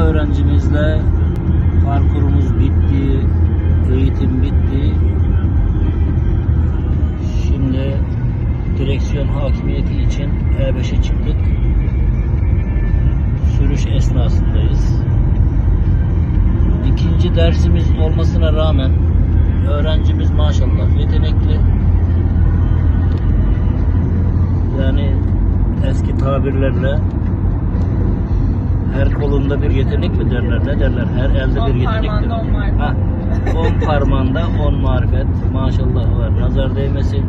Öğrencimizle parkurumuz bitti. Eğitim bitti. Şimdi direksiyon hakimiyeti için E5'e çıktık. Sürüş esnasındayız. İkinci dersimiz olmasına rağmen öğrencimiz maşallah yetenekli. Yani eski tabirlerle her kolunda bir yetenek mi derler ne derler her elde On bir yetenek on marifet. Ha, on parmağında on marifet maşallah var nazar değmesin.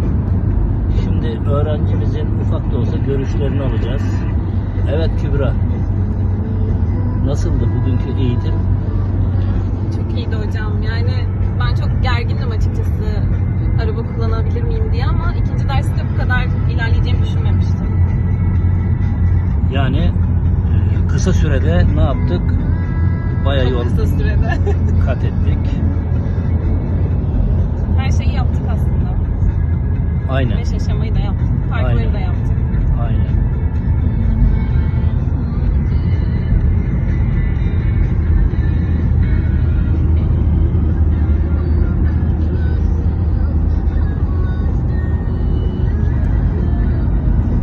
Şimdi öğrencimizin ufak da olsa görüşlerini alacağız. Evet Kübra. Nasıldı bugünkü eğitim? Çok iyiydi hocam. Yani ben çok gergindim açıkçası araba kullanabilir miyim diye ama ikinci derste bu kadar ilerleyeceğimi düşünmemiştim. Yani kısa sürede ne yaptık? Bayağı Çok yol kısa sürede. kat ettik. Her şeyi yaptık aslında. Aynen. Beş aşamayı da yaptık. Parkurları Aynen. da yaptık. Aynen.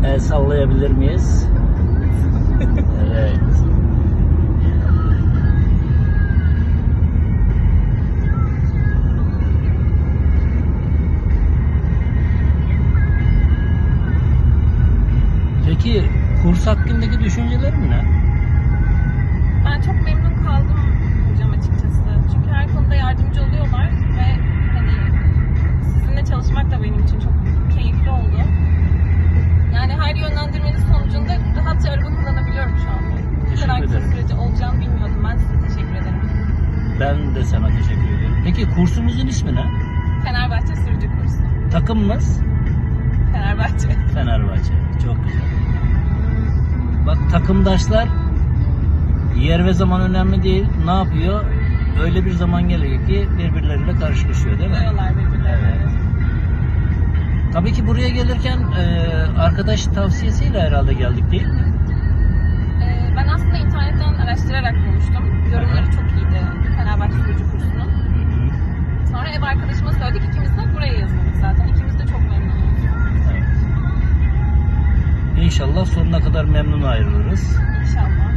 El sallayabilir miyiz? Peki kurs hakkındaki düşüncelerin ne? Ben çok memnun kaldım hocam açıkçası. Çünkü her konuda yardımcı oluyorlar ve hani sizinle çalışmak da benim için çok keyifli oldu. Yani her yönlendirmenin sonucunda rahatça araba kullanabiliyorum şu anda. Bu kadar kısa sürece olacağını bilmiyordum. Ben size teşekkür ederim. Ben de sana teşekkür ederim. Peki kursumuzun ismi ne? Fenerbahçe sürücü kursu. Takımımız Fenerbahçe. Fenerbahçe. Çok güzel. Takımdaşlar yer ve zaman önemli değil. Ne yapıyor? Öyle bir zaman geliyor ki birbirleriyle karşılaşıyor değil mi? Duyuyorlar. Evet. Tabii ki buraya gelirken e, arkadaş tavsiyesiyle herhalde geldik değil mi? Ee, ben aslında internetten araştırarak bulmuştum. Yorumları çok iyiydi Fenerbahçe sürücü kursunun. Sonra ev arkadaşıma söyledik. İkimiz de buraya yazıldık zaten. İkimiz İnşallah sonuna kadar memnun ayrılırız. İnşallah.